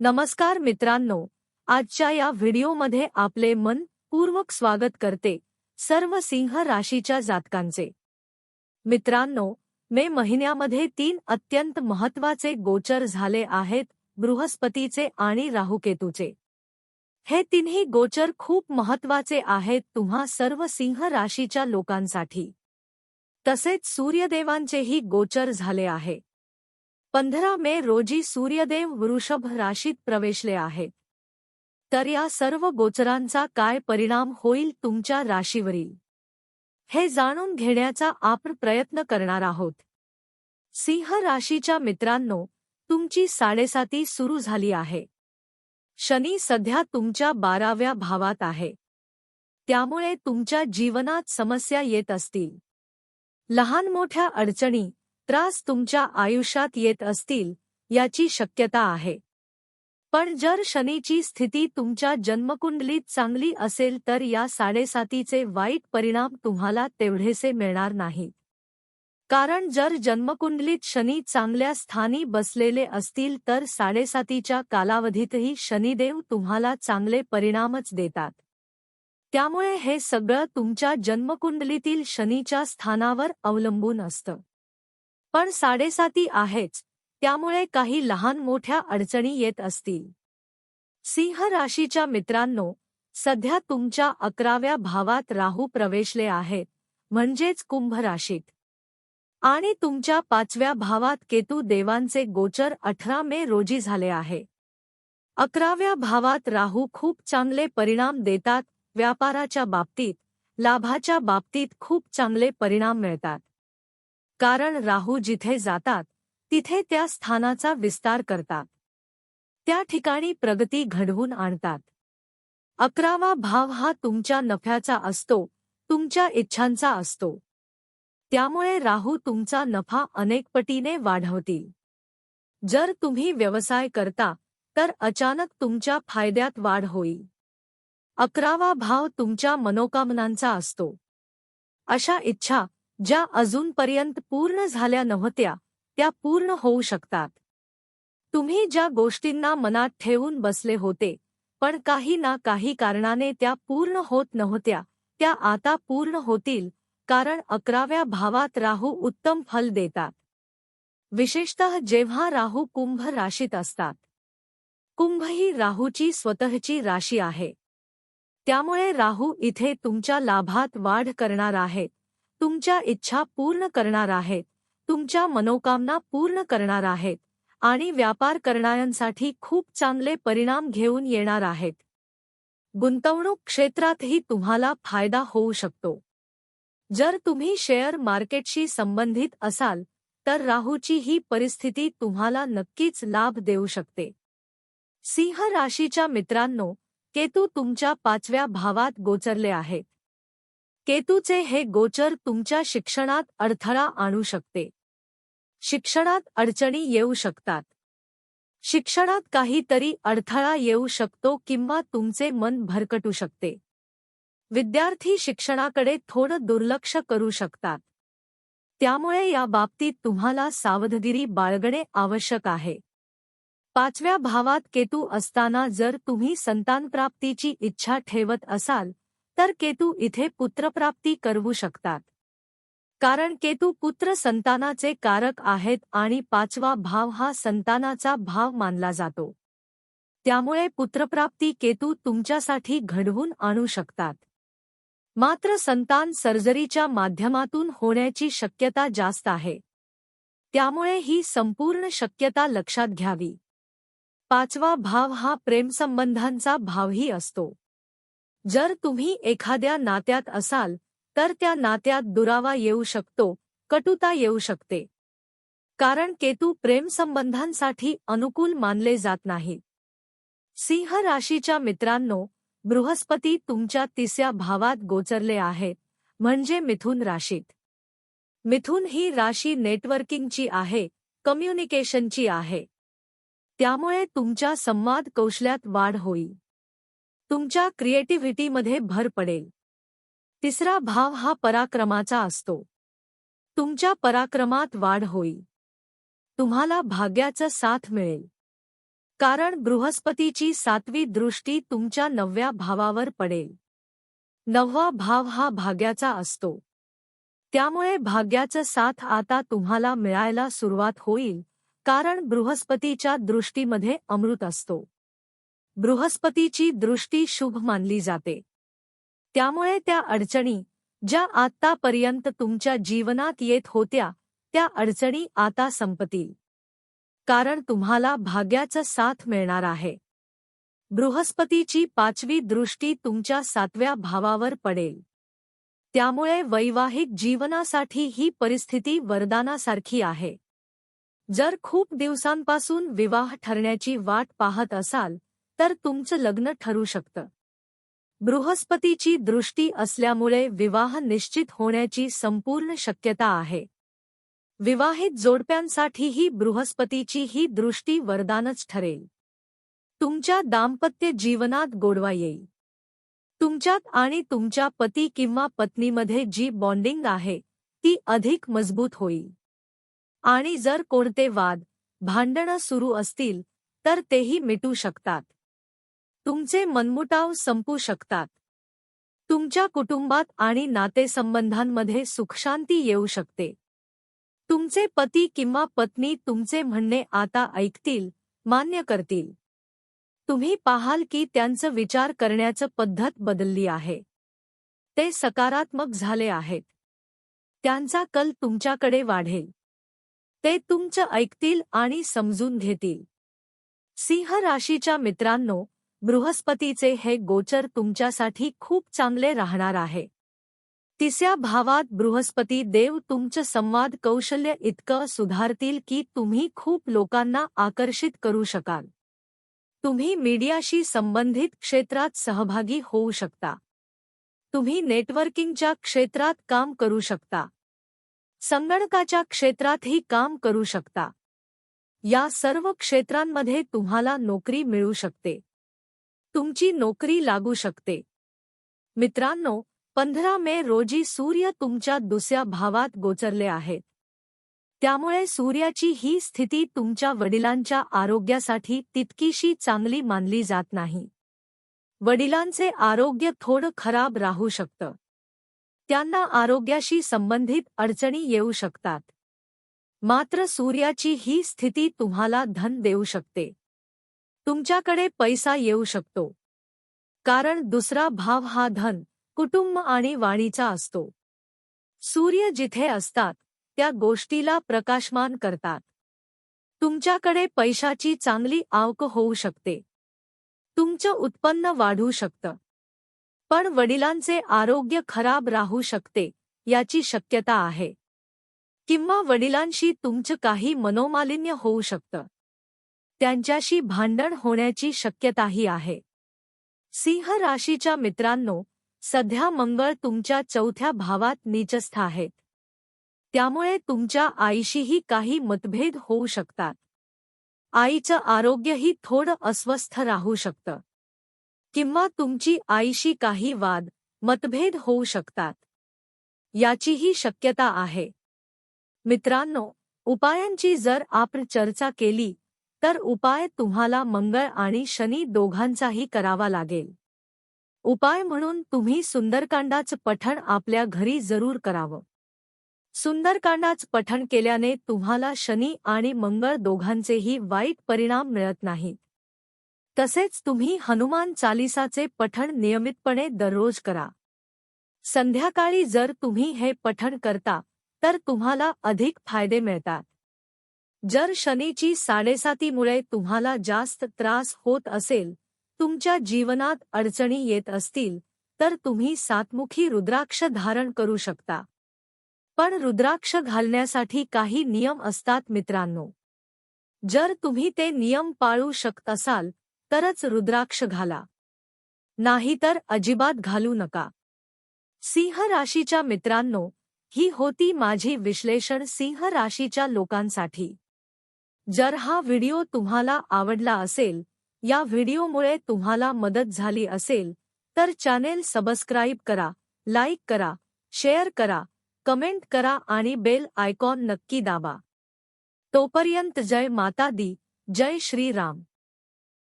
नमस्कार मित्रांनो आजच्या या व्हिडिओमध्ये आपले मन पूर्वक स्वागत करते सर्व सिंह राशीच्या जातकांचे. मित्रांनो मे महिन्यामध्ये तीन अत्यंत महत्त्वाचे गोचर झाले आहेत बृहस्पतीचे आणि राहुकेतूचे. हे तिन्ही गोचर खूप महत्त्वाचे आहेत तुम्हा सर्व सिंह राशीच्या लोकांसाठी. तसेच सूर्यदेवांचेही गोचर झाले आहे. पंधरा मे रोजी सूर्यदेव वृषभ राशीत प्रवेशले आहेत. तर या सर्व गोचरांचा काय परिणाम होईल तुमच्या राशीवरील? हे जाणून घेण्याचा आपण प्रयत्न करणार आहोत. सिंह राशीच्या मित्रांनो तुमची साडेसाती सुरू झाली आहे. शनी सध्या तुमच्या बाराव्या भावात आहे. त्यामुळे तुमच्या जीवनात समस्या येत असतील. लहान मोठ्या अडचणी त्रास तुमच्या आयुष्यात येत असतील याची शक्यता आहे. पण जर शनीची स्थिती तुमच्या जन्मकुंडलीत चांगली असेल तर या साडेसातीचे वाईट परिणाम तुम्हाला तेवढेसे मिळणार नाहीत. कारण जर जन्मकुंडलीत शनी चांगल्या स्थानी बसलेले असतील तर साडेसातीच्या कालावधीतही शनिदेव तुम्हाला चांगले परिणामच देतात. त्यामुळे हे सगळं तुमच्या जन्मकुंडलीतील शनीच्या स्थानावर अवलंबून असतं. पण साडेसाती आहेच. त्यामुळे काही लहान मोठ्या अडचणी येत असतील. सिंह राशीच्या मित्रांनो सध्या तुमच्या अकराव्या भावात राहू प्रवेशले आहेत म्हणजेच कुंभ राशीत. आणि तुमच्या पाचव्या भावात केतू देवांचे गोचर अठरा मे रोजी झाले आहे. अकराव्या भावात राहू खूप चांगले परिणाम देतात व्यापाराच्या बाबतीत लाभाच्या बाबतीत खूप चांगले परिणाम मिळतात. कारण राहू जिथे जातात तिथे त्या स्थानाचा विस्तार करतात. त्या ठिकाणी प्रगती घडवून आणतात. अकरावा भाव हा तुमच्या नफ्याचा असतो तुमच्या इच्छांचा असतो. त्यामुळे राहू तुमचा नफा अनेकपटीने वाढवतील. जर तुम्ही व्यवसाय करता तर अचानक तुमच्या फायद्यात वाढ होईल. अकरावा भाव तुमच्या मनोकामनांचा असतो. अशा इच्छा ज्या अजूनपर्यंत पूर्ण झाल्या नव्हत्या त्या पूर्ण होऊ शकतात. तुम्ही ज्या गोष्टींना मनात ठेवून बसले होते पण काही ना काही कारणाने त्या पूर्ण होत नव्हत्या त्या आता पूर्ण होतील कारण अकराव्या भावात राहू उत्तम फल देतात. विशेषतः जेव्हा राहू कुंभ राशीत असतात. कुंभ ही राहूची स्वतःची राशी आहे. त्यामुळे राहू इथे तुमच्या लाभात वाढ करणार आहेत. तुमच्या इच्छा पूर्ण करणार आहेत. तुमच्या मनोकामना पूर्ण करणार आहेत. आणि व्यापार करणाऱ्यांसाठी खूप चांगले परिणाम घेऊन येणार आहेत. गुंतवणूक क्षेत्रातही तुम्हाला फायदा होऊ शकतो. जर तुम्ही शेअर मार्केटशी संबंधित असाल तर राहूची ही परिस्थिती तुम्हाला नक्कीच लाभ देऊ शकते. सिंह राशीच्या मित्रांनो केतू तुमच्या पाचव्या भावात गोचरले आहेत. केतूचे हे गोचर तुमच्या शिक्षणात अडथळा आणू शकते. शिक्षणात अडचणी येऊ शकतात. शिक्षणात काहीतरी अडथळा येऊ शकतो किंवा तुमचे मन भरकटू शकते. विद्यार्थी शिक्षणाकडे थोडं दुर्लक्ष करू शकतात. त्यामुळे या बाबतीत तुम्हाला सावधगिरी बाळगणे आवश्यक आहे. पाचव्या भावात केतू असताना जर तुम्ही संतानप्राप्तीची इच्छा ठेवत असाल तर केतू इथे पुत्रप्राप्ती करवू शकतात. कारण केतू पुत्र संतानाचे कारक आहेत आणि पाचवा भाव हा संतानाचा भाव मानला जातो. त्यामुळे पुत्रप्राप्ती केतू तुमच्यासाठी घडवून आणू शकतात. मात्र संतान सर्जरीच्या माध्यमातून होण्याची शक्यता जास्त आहे. त्यामुळे ही संपूर्ण शक्यता लक्षात घ्यावी. पाचवा भाव हा प्रेमसंबंधांचा भावही असतो. जर तुम्ही एखाद्या नात्यात असाल तर त्या नात्यात दुरावा येऊ शकतो कटुता येऊ शकते. कारण केतू प्रेमसंबंधांसाठी अनुकूल मानले जात नाही. सिंह राशीच्या मित्रांनो बृहस्पती तुमच्या तिसऱ्या भावात गोचरले आहेत म्हणजे मिथुन राशीत. मिथुन ही राशी नेटवर्किंगची आहे कम्युनिकेशनची आहे. त्यामुळे तुमच्या संवाद कौशल्यात वाढ होईल. तुमच्या क्रिएटिव्हिटीमध्ये भर पडेल. तिसरा भाव हा पराक्रमाचा असतो. तुमच्या पराक्रमात वाढ होईल. तुम्हाला भाग्याचा साथ मिळेल. कारण बृहस्पतीची सातवी दृष्टी तुमच्या नवव्या भावावर पडेल. नववा भाव हा भाग्याचा असतो. त्यामुळे भाग्याचं साथ आता तुम्हाला मिळायला सुरुवात होईल कारण बृहस्पतीच्या दृष्टीमध्ये अमृत असतो. बृहस्पतीची दृष्टी शुभ मानली जाते. त्यामुळे त्या अडचणी ज्या आत्तापर्यंत तुमच्या जीवनात येत होत्या त्या अडचणी आता संपतील. कारण तुम्हाला भाग्याचं साथ मिळणार आहे. बृहस्पतीची पाचवी दृष्टी तुमच्या सातव्या भावावर पडेल. त्यामुळे वैवाहिक जीवनासाठी ही परिस्थिती वरदानासारखी आहे. जर खूप दिवसांपासून विवाह ठरण्याची वाट पाहत असाल तर तुमचं लग्न ठरू शकतं. बृहस्पतीची दृष्टी असल्यामुळे विवाह निश्चित होण्याची संपूर्ण शक्यता आहे. विवाहित जोडप्यांसाठीही बृहस्पतीची ही दृष्टी वरदानच ठरेल. तुमच्या दाम्पत्य जीवनात गोडवा येईल. तुमच्यात आणि तुमच्या पती किंवा पत्नीमध्ये जी बॉन्डिंग आहे ती अधिक मजबूत होईल. आणि जर कोणते वाद भांडणं सुरू असतील तर तेही मिटू शकतात. तुमचे मनमुटाव संपू शकतात. तुमच्या कुटुंबात आणि नातेसंबंधांमध्ये सुखशांती येऊ शकते. तुमचे पती किंवा पत्नी तुमचे म्हणणे आता ऐकतील मान्य करतील. तुम्ही पाहाल की त्यांचं विचार करण्याचं पद्धत बदलली आहे. ते सकारात्मक झाले आहेत. त्यांचा कल तुमच्याकडे वाढेल. ते तुमचं ऐकतील आणि समजून घेतील. सिंह राशीच्या मित्रांनो बृहस्पतीचे हे गोचर तुमच्यासाठी खूप चांगले राहणार आहे. तिसऱ्या भावात बृहस्पती देव तुमचं संवाद कौशल्य इतकं सुधारतील की तुम्ही खूप लोकांना आकर्षित करू शकाल. तुम्ही मीडियाशी संबंधित क्षेत्रात सहभागी होऊ शकता. तुम्ही नेटवर्किंगच्या क्षेत्रात काम करू शकता. संगणकाच्या क्षेत्रातही काम करू शकता. या सर्व क्षेत्रांमध्ये तुम्हाला नोकरी मिळू शकते. तुमची नोकरी लागू शकते. मित्रांनो पंधरा मे रोजी सूर्य तुमच्या दुसऱ्या भावात गोचरले आहेत त्यामुळे सूर्याची ही स्थिती तुमच्या वडिलांच्या आरोग्यासाठी तितकीशी चांगली मानली जात नाही. वडिलांचे आरोग्य थोडं खराब राहू शकतं. त्यांना आरोग्याशी संबंधित अडचणी येऊ शकतात. मात्र सूर्याची ही स्थिती तुम्हाला धन देऊ शकते. तुमच्याकडे पैसा येऊ शकतो. कारण दुसरा भाव हा धन कुटुंब आणि वाणीचा असतो. सूर्य जिथे असतात त्या गोष्टीला प्रकाशमान करतात. तुमच्याकडे पैशाची चांगली आवक होऊ शकते. तुमचं उत्पन्न वाढू शकतं. पण वडिलांचे आरोग्य खराब राहू शकते याची शक्यता आहे. किंवा वडिलांशी तुमचं काही मनोमालिन्य होऊ शकतं. त्यांच्याशी भांडण होण्याची शक्यताही आहे. सिंह राशीच्या मित्रांनो सध्या मंगळ तुमच्या चौथ्या भावात नीचस्थ आहेत. त्यामुळे तुमच्या आईशीही काही मतभेद होऊ शकतात. आईचं आरोग्यही थोडं अस्वस्थ राहू शकतं. किंवा तुमची आईशी काही वाद मतभेद होऊ शकतात. याचीही शक्यता आहे. मित्रांनो उपायांची जर आपण चर्चा केली तर उपाय तुम्हाला मंगळ आणि शनी दोघांचाही करावा लागेल. उपाय म्हणून तुम्ही सुंदरकांडाचं पठण आपल्या घरी जरूर करावं. सुंदरकांडाच पठण केल्याने तुम्हाला शनी आणि मंगळ दोघांचेही वाईट परिणाम मिळत नाहीत. तसेच तुम्ही हनुमान चालिसाचे पठण नियमितपणे दररोज करा. संध्याकाळी जर तुम्ही हे पठण करता तर तुम्हाला अधिक फायदे मिळतात. जर शनीची साडेसातीमुळे तुम्हाला जास्त त्रास होत असेल तुमच्या जीवनात अडचणी येत असतील तर तुम्ही सातमुखी रुद्राक्ष धारण करू शकता. पण रुद्राक्ष घालण्यासाठी काही नियम असतात मित्रांनो. जर तुम्ही ते नियम पाळू शकत असाल तरच रुद्राक्ष घाला. नाहीतर अजिबात घालू नका. सिंह राशीच्या मित्रांनो ही होती माझी विश्लेषण सिंह राशीच्या लोकांसाठी. जर हा वीडियो तुम्हाला आवडला असेल, या व्हिडिओमुळे तुम्हाला मदत झाली असेल, तर चॅनेल सबस्क्राईब करा लाइक करा शेयर करा, कमेंट करा आणि बेल आयकॉन नक्की दाबा. तोपर्यंत जय माता दी, जय श्रीराम.